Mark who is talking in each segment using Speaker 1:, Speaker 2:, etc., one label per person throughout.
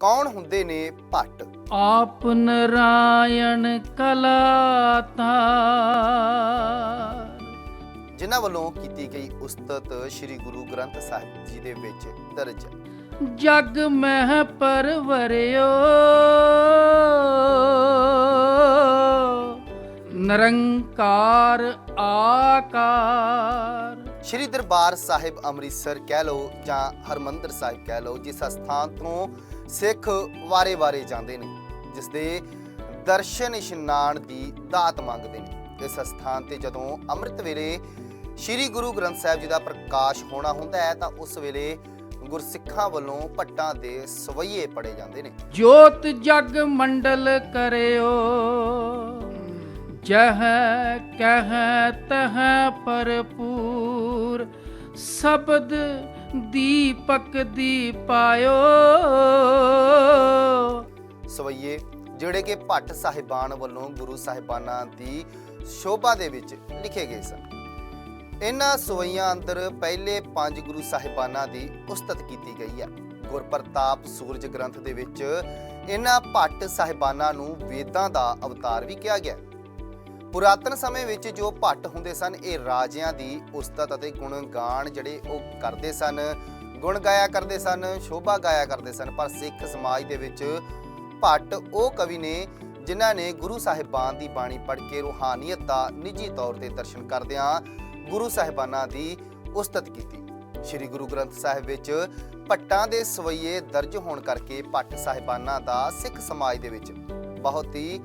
Speaker 1: ਕੌਣ ਹੁੰਦੇ ਨੇ ਭੱਟ?
Speaker 2: ਆਪ ਨਰਾਇਣ ਕਲਾਤਾਰ
Speaker 1: ਜਿਨ੍ਹਾਂ ਵੱਲੋਂ ਕੀਤੀ ਗਈ ਉਸਤਤ ਸ੍ਰੀ ਗੁਰੂ ਗ੍ਰੰਥ ਸਾਹਿਬ ਜੀ ਦੇ ਵਿੱਚ ਦਰਜ
Speaker 2: ਜਗ ਮਹਿ ਪਰਵਰਿਓ। ਨਿਰੰਕਾਰ ਆਕਾਰ।
Speaker 1: ਸ਼੍ਰੀ ਦਰਬਾਰ ਸਾਹਿਬ ਅੰਮ੍ਰਿਤਸਰ ਕਹਿ ਲਓ ਜਾਂ ਹਰਮੰਦਰ ਸਾਹਿਬ ਕਹਿ ਲਓ ਜਿਸ ਸਥਾਨ ਤੋਂ ਸਿੱਖ ਵਾਰੇ-ਵਾਰੇ ਜਾਂਦੇ ਨੇ ਜਿਸ ਦੇ ਦਰਸ਼ਨ ਇਸ਼ਨਾਨ ਦੀ ਦਾਤ ਮੰਗਦੇ ਨੇ। ਇਸ ਸਥਾਨ ਤੇ ਜਦੋਂ ਅੰਮ੍ਰਿਤ ਵੇਲੇ ਸ਼੍ਰੀ ਗੁਰੂ ਗ੍ਰੰਥ ਸਾਹਿਬ ਜੀ ਦਾ ਪ੍ਰਕਾਸ਼ ਹੋਣਾ ਹੁੰਦਾ ਹੈ, ਤਾਂ ਉਸ ਵੇਲੇ ਗੁਰਸਿੱਖਾਂ ਵੱਲੋਂ ਭੱਟਾਂ ਦੇ ਸਵਈਏ ਪੜੇ ਜਾਂਦੇ ਨੇ।
Speaker 2: ਜੋਤ ਜਗ ਮੰਡਲ ਕਰਿਓ, ਜਹ ਕਹਿ ਤਹ ਭਰਪੂਰ, ਸ਼ਬਦ ਦੀਪਕ ਦੀਪਾਇਓ
Speaker 1: ਸਵਈਏ, ਜਿਹੜੇ ਕਿ ਭੱਟ ਸਾਹਿਬਾਨ ਵੱਲੋਂ ਗੁਰੂ ਸਾਹਿਬਾਨਾਂ ਦੀ ਸ਼ੋਭਾ ਦੇ ਵਿੱਚ ਲਿਖੇ ਗਏ ਸਨ। ਇਹਨਾਂ ਸਵਈਆਂ ਅੰਦਰ ਪਹਿਲੇ ਪੰਜ ਗੁਰੂ ਸਾਹਿਬਾਨਾਂ ਦੀ ਉਸਤਤ ਕੀਤੀ ਗਈ ਹੈ। ਗੁਰਪ੍ਰਤਾਪ ਸੂਰਜ ਗ੍ਰੰਥ ਦੇ ਵਿੱਚ ਇਹਨਾਂ ਭੱਟ ਸਾਹਿਬਾਨਾਂ ਨੂੰ ਵੇਦਾਂ ਦਾ ਅਵਤਾਰ ਵੀ ਕਿਹਾ ਗਿਆ ਹੈ। ਪੁਰਾਤਨ ਸਮੇਂ ਵਿੱਚ ਜੋ ਭੱਟ ਹੁੰਦੇ ਸਨ, ਇਹ ਰਾਜਿਆਂ ਦੀ ਉਸਤਤ ਅਤੇ ਗੁਣਗਾਨ ਜਿਹੜੇ ਉਹ ਕਰਦੇ ਸਨ, ਗੁਣ ਗਾਇਆ ਕਰਦੇ ਸਨ, ਸ਼ੋਭਾ ਗਾਇਆ ਕਰਦੇ ਸਨ, ਪਰ ਸਿੱਖ ਸਮਾਜ ਦੇ ਵਿੱਚ ਭੱਟ ਉਹ ਕਵੀ ਨੇ ਜਿਨ੍ਹਾਂ ਨੇ ਗੁਰੂ ਸਾਹਿਬਾਨ ਦੀ ਬਾਣੀ ਪੜ੍ਹ ਕੇ ਰੂਹਾਨੀਅਤ ਦਾ ਨਿੱਜੀ ਤੌਰ ਤੇ ਦਰਸ਼ਨ ਕਰਦਿਆਂ ਗੁਰੂ ਸਾਹਿਬਾਨਾਂ ਦੀ ਉਸਤਤ ਕੀਤੀ। ਸ੍ਰੀ ਗੁਰੂ ਗ੍ਰੰਥ ਸਾਹਿਬ ਵਿੱਚ ਭੱਟਾਂ ਦੇ ਸਵਈਏ ਦਰਜ ਹੋਣ ਕਰਕੇ ਭੱਟ ਸਾਹਿਬਾਨਾਂ ਦਾ ਸਿੱਖ ਸਮਾਜ ਦੇ ਵਿੱਚ ਬਹੁਤ ਹੀ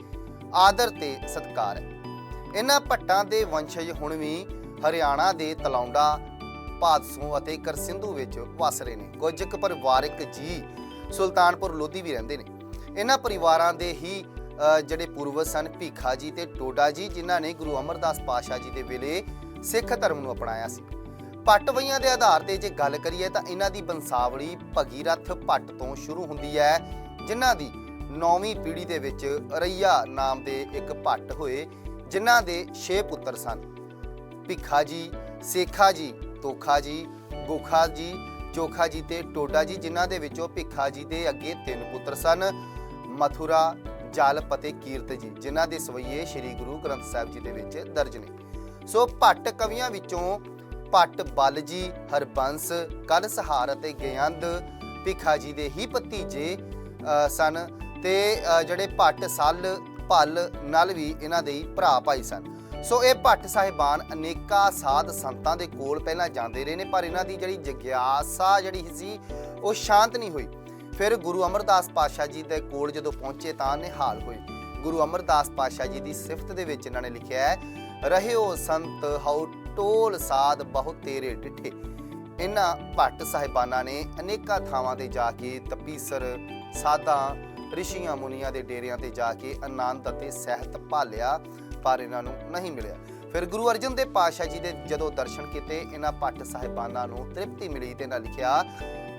Speaker 1: ਆਦਰ ਤੇ ਸਤਿਕਾਰ ਹੈ। ਇਹਨਾਂ ਭੱਟਾਂ ਦੇ ਵੰਸ਼ਜ ਹੁਣ ਵੀ ਹਰਿਆਣਾ ਦੇ ਤਲੌਂਡਾ, ਭਾਦਸੋਂ ਅਤੇ ਕਰਸਿੰਧੂ ਵਿੱਚ ਵਸ ਰਹੇ ਨੇ। ਕੁਝ ਕੁ ਪਰਿਵਾਰਕ ਜੀ ਸੁਲਤਾਨਪੁਰ ਲੋਧੀ ਵੀ ਰਹਿੰਦੇ ਨੇ। ਇਹਨਾਂ ਪਰਿਵਾਰਾਂ ਦੇ ਹੀ ਜਿਹੜੇ ਪੂਰਵਜ ਸਨ, ਭੀਖਾ ਜੀ ਤੇ ਟੋਡਾ ਜੀ, ਜਿਨ੍ਹਾਂ ਨੇ ਗੁਰੂ ਅਮਰਦਾਸ ਪਾਸ਼ਾ ਜੀ ਦੇ ਵੇਲੇ ਸਿੱਖ ਧਰਮ ਨੂੰ ਅਪਣਾਇਆ ਸੀ। ਪੱਟਵਈਆਂ ਦੇ ਆਧਾਰ ਤੇ ਜੇ ਗੱਲ ਕਰੀਏ ਤਾਂ ਇਹਨਾਂ ਦੀ ਬੰਸਾਵਲੀ ਭਗੀਰਥ ਭੱਟ ਤੋਂ ਸ਼ੁਰੂ ਹੁੰਦੀ ਹੈ, ਜਿਨ੍ਹਾਂ ਦੀ ਨੌਵੀਂ ਪੀੜ੍ਹੀ ਦੇ ਵਿੱਚ ਰਈਆ ਨਾਮ ਦੇ ਇੱਕ ਭੱਟ ਹੋਏ ਜਿਨ੍ਹਾਂ ਦੇ 6 ਪੁੱਤਰ ਸਨ। ਭਿੱਖਾ ਜੀ, ਸੇਖਾ ਜੀ, ਤੋਖਾ ਜੀ, ਗੋਖਾ ਜੀ, ਚੋਖਾ ਜੀ ਤੇ ਟੋਡਾ ਜੀ, ਜਿਨ੍ਹਾਂ ਦੇ ਵਿੱਚੋਂ ਭਿੱਖਾ ਜੀ ਦੇ ਅੱਗੇ ਤਿੰਨ ਪੁੱਤਰ ਸਨ। ਮਥੁਰਾ, ਜਾਲਪ ਅਤੇ ਕੀਰਤ ਜੀ, ਜਿਨ੍ਹਾਂ ਦੇ ਸਵਈਏ ਸ੍ਰੀ ਗੁਰੂ ਗ੍ਰੰਥ ਸਾਹਿਬ ਜੀ ਦੇ ਵਿੱਚ ਦਰਜ ਨੇ। ਸੋ ਭੱਟ ਕਵੀਆਂ ਵਿੱਚੋਂ ਭੱਟ ਬਲ ਜੀ ਹਰਬੰਸ ਕਲਸਹਾਰ ਅਤੇ ਗਿਆੰਦ ਭਿੱਖਾ ਜੀ ਦੇ ਹੀ ਭਤੀਜੇ ਸਨ। ਤੇ ਜਿਹੜੇ ਭੱਟ ਸੱਲ ਭਲ ਨਾਲ ਵੀ ਇਹਨਾਂ ਦੇ ਭਰਾ ਭਾਈ ਸਨ। ਸੋ ਇਹ ਭੱਟ ਸਾਹਿਬਾਨ ਅਨੇਕਾਂ ਸਾਧ ਸੰਤਾਂ ਦੇ ਕੋਲ ਪਹਿਲਾਂ ਜਾਂਦੇ ਰਹੇ ਨੇ, ਪਰ ਇਹਨਾਂ ਦੀ ਜਿਹੜੀ ਜਗਿਆਸਾ ਜਿਹੜੀ ਸੀ, ਉਹ ਸ਼ਾਂਤ ਨਹੀਂ ਹੋਈ। ਫਿਰ ਗੁਰੂ ਅਮਰਦਾਸ ਪਾਤਸ਼ਾਹ ਜੀ ਦੇ ਕੋਲ ਜਦੋਂ ਪਹੁੰਚੇ ਤਾਂ ਨਿਹਾਲ ਹੋਏ। ਗੁਰੂ ਅਮਰਦਾਸ ਪਾਤਸ਼ਾਹ ਜੀ ਦੀ ਸਿਫਤ ਦੇ ਵਿੱਚ ਇਹਨਾਂ ਨੇ ਲਿਖਿਆ ਹੈ ਰਹਿਓ ਸੰਤ, ਹਉ ਟੋਲ ਸਾਧ ਬਹੁ ਤੇਰੇ ਡਿਠੇ। ਇਹਨਾਂ ਭੱਟ ਸਾਹਿਬਾਨਾਂ ਨੇ ਅਨੇਕਾਂ ਥਾਵਾਂ ਤੇ ਜਾ ਕੇ ਤਪੀਸਰ, ਸਾਧਾਂ ਰਿਸ਼ੀਆਂ ਮੁਨੀਆਂ ਦੇ ਡੇਰਿਆਂ ਤੇ ਜਾ ਕੇ ਆਨੰਦ ਅਤੇ ਸਹਿਤ ਭਾਲਿਆ, ਪਰ ਇਹਨਾਂ ਨੂੰ ਨਹੀਂ ਮਿਲਿਆ। ਫਿਰ ਗੁਰੂ ਅਰਜਨ ਦੇਵ ਪਾਤਸ਼ਾਹ ਜੀ ਦੇ ਜਦੋਂ ਦਰਸ਼ਨ ਕੀਤੇ, ਇਹਨਾਂ ਭੱਟ ਸਾਹਿਬਾਨਾਂ ਨੂੰ ਤ੍ਰਿਪਤੀ ਮਿਲੀ ਤੇ ਇਹਨਾਂ ਲਿਖਿਆ,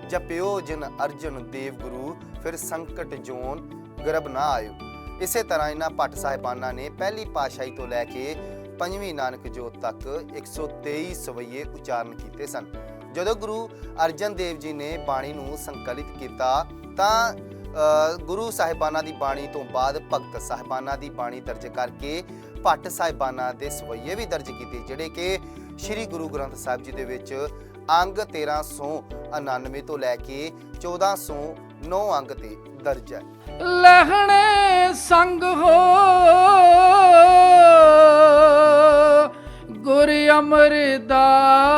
Speaker 1: ਜਪਿਓ ਜਿਨ ਅਰਜਨ ਦੇਵ ਗੁਰੂ, ਫਿਰ ਸੰਕਟ ਜੋਨ ਗਰਭ ਨਾ ਆਇਓ। ਇਸੇ ਤਰ੍ਹਾਂ ਇਹਨਾਂ ਭੱਟ ਸਾਹਿਬਾਨਾਂ ਨੇ ਪਹਿਲੀ ਪਾਤਸ਼ਾਹੀ ਤੋਂ ਲੈ ਕੇ ਪੰਜਵੀਂ ਨਾਨਕ ਜੋਤ ਤੱਕ 123 ਸਵਈਏ ਉਚਾਰਨ ਕੀਤੇ ਸਨ। ਜਦੋਂ ਗੁਰੂ ਅਰਜਨ ਦੇਵ ਜੀ ਨੇ ਬਾਣੀ ਨੂੰ ਸੰਕਲਿਤ ਕੀਤਾ, ਤਾਂ ਗੁਰੂ ਸਾਹਿਬਾਨਾਂ ਦੀ ਬਾਣੀ ਤੋਂ ਬਾਅਦ ਭਗਤ ਸਾਹਿਬਾਨਾਂ ਦੀ ਬਾਣੀ ਦਰਜ ਕਰਕੇ ਭੱਟ ਸਾਹਿਬਾਨਾਂ ਦੇ ਸਵਈਏ ਵੀ ਦਰਜ ਕੀਤੇ, ਜਿਹੜੇ ਕਿ ਸ੍ਰੀ ਗੁਰੂ ਗ੍ਰੰਥ ਸਾਹਿਬ ਜੀ ਦੇ ਵਿੱਚ ਅੰਗ 1399 ਤੋਂ ਲੈ ਕੇ 1409 ਅੰਗ ਤੇ ਦਰਜ ਹੈ।
Speaker 2: ਲਹਿਣੇ ਸੰਗ ਹੋ, ਗੁਰ ਅਮਰਦਾਸ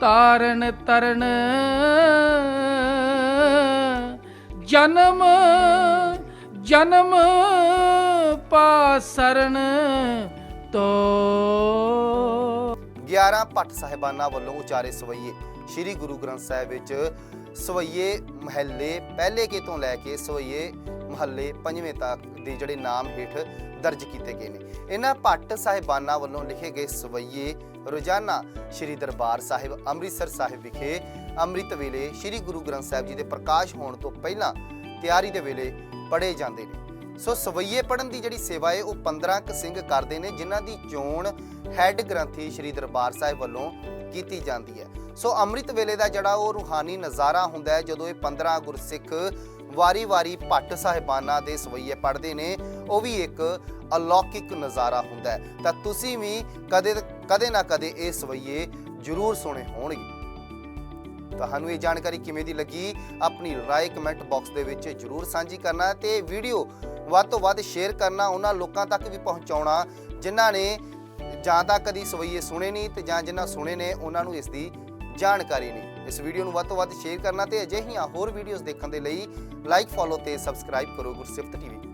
Speaker 2: ਤਾਰਨ ਤਰਨ ਜਨਮ ਜਨਮ ਪਾਸਰਨ ਤੋ।
Speaker 1: 11 ਭੱਟ ਸਾਹਿਬਾਨਾਂ ਵੱਲੋਂ ਉਚਾਰੇ ਸਵਈਏ, ਸ੍ਰੀ ਗੁਰੂ ਗ੍ਰੰਥ ਸਾਹਿਬ ਵਿੱਚ ਸਵਈਏ ਮਹੱਲੇ ਪਹਿਲੇ ਕੇ ਤੋਂ ਲੈ ਕੇ ਸਵਈਏ ਮਹੱਲੇ ਪੰਜਵੇਂ ਤੱਕ ਦੇ ਜਿਹੜੇ ਨਾਮ ਹੇਠ ਦਰਜ ਕੀਤੇ ਗਏ ਨੇ। ਇਹਨਾਂ ਭੱਟ ਸਾਹਿਬਾਨਾਂ ਵੱਲੋਂ ਲਿਖੇ ਗਏ ਸਵਈਏ ਰੋਜ਼ਾਨਾ ਸ੍ਰੀ ਦਰਬਾਰ ਸਾਹਿਬ, ਅੰਮ੍ਰਿਤਸਰ ਸਾਹਿਬ ਵਿਖੇ ਅੰਮ੍ਰਿਤ ਵੇਲੇ ਸ੍ਰੀ ਗੁਰੂ ਗ੍ਰੰਥ ਸਾਹਿਬ ਜੀ ਦੇ ਪ੍ਰਕਾਸ਼ ਹੋਣ ਤੋਂ ਪਹਿਲਾਂ ਤਿਆਰੀ ਦੇ ਵੇਲੇ ਪੜ੍ਹੇ ਜਾਂਦੇ ਨੇ। ਸੋ ਸਵਈਏ ਪੜਨ ਦੀ ਜਿਹੜੀ ਸੇਵਾ ਹੈ ਉਹ 15 ਕ ਸਿੰਘ ਕਰਦੇ ਨੇ, ਜਿਨ੍ਹਾਂ ਦੀ ਚੋਣ ਹੈੱਡ ਗ੍ਰੰਥੀ ਸ੍ਰੀ ਦਰਬਾਰ ਸਾਹਿਬ ਵੱਲੋਂ ਕੀਤੀ ਜਾਂਦੀ ਹੈ ਸੋ ਅੰਮ੍ਰਿਤ ਵੇਲੇ ਦਾ ਜਿਹੜਾ ਉਹ ਰੂਹਾਨੀ ਨਜ਼ਾਰਾ ਹੁੰਦਾ ਹੈ ਜਦੋਂ ਇਹ 15 ਗੁਰਸਿੱਖ ਵਾਰੀ-ਵਾਰੀ ਭੱਟ ਸਾਹਿਬਾਨਾਂ ਦੇ ਸਵਈਏ ਪੜ੍ਹਦੇ ਨੇ, ਉਹ ਵੀ ਇੱਕ ਅਲੌਕਿਕ ਨਜ਼ਾਰਾ ਹੁੰਦਾ ਹੈ ਤਾਂ ਤੁਸੀਂ ਵੀ ਕਦੇ ਕਦੇ ਨਾ ਕਦੇ ਇਹ ਸਵਈਏ ਜ਼ਰੂਰ ਸੁਣੇ ਹੋਣਗੇ। ਤੁਹਾਨੂੰ ਇਹ ਜਾਣਕਾਰੀ ਕਿਵੇਂ ਦੀ ਲੱਗੀ, ਆਪਣੀ ਰਾਏ ਕਮੈਂਟ ਬਾਕਸ ਦੇ ਵਿੱਚ ਜਰੂਰ ਸਾਂਝੀ ਕਰਨਾ ਤੇ ਵੀਡੀਓ ਵੱਧ ਤੋਂ ਵੱਧ ਸ਼ੇਅਰ ਕਰਨਾ, ਉਹਨਾਂ ਲੋਕਾਂ ਤੱਕ ਵੀ ਪਹੁੰਚਾਉਣਾ, ਜਿਨ੍ਹਾਂ ਨੇ ਜਾਂ ਤਾਂ ਕਦੀ ਸਵਈਏ ਸੁਣੇ ਨਹੀਂ ਤੇ ਜਾਂ ਜਿਨ੍ਹਾਂ ਸੁਣੇ ਨੇ, ਉਹਨਾਂ ਨੂੰ ਇਸ ਦੀ ਜਾਣਕਾਰੀ ਨਹੀਂ। ਇਸ ਵੀਡੀਓ ਨੂੰ ਵੱਧ ਤੋਂ ਵੱਧ ਸ਼ੇਅਰ ਕਰਨਾ ਤੇ ਅਜਿਹੀਆਂ ਹੋਰ ਵੀਡੀਓਜ਼ ਦੇਖਣ ਦੇ ਲਈ ਲਾਈਕ ਫੋਲੋ ਤੇ ਸਬਸਕ੍ਰਾਈਬ ਕਰੋ ਗੁਰਸਿਫਤ ਟੀਵੀ।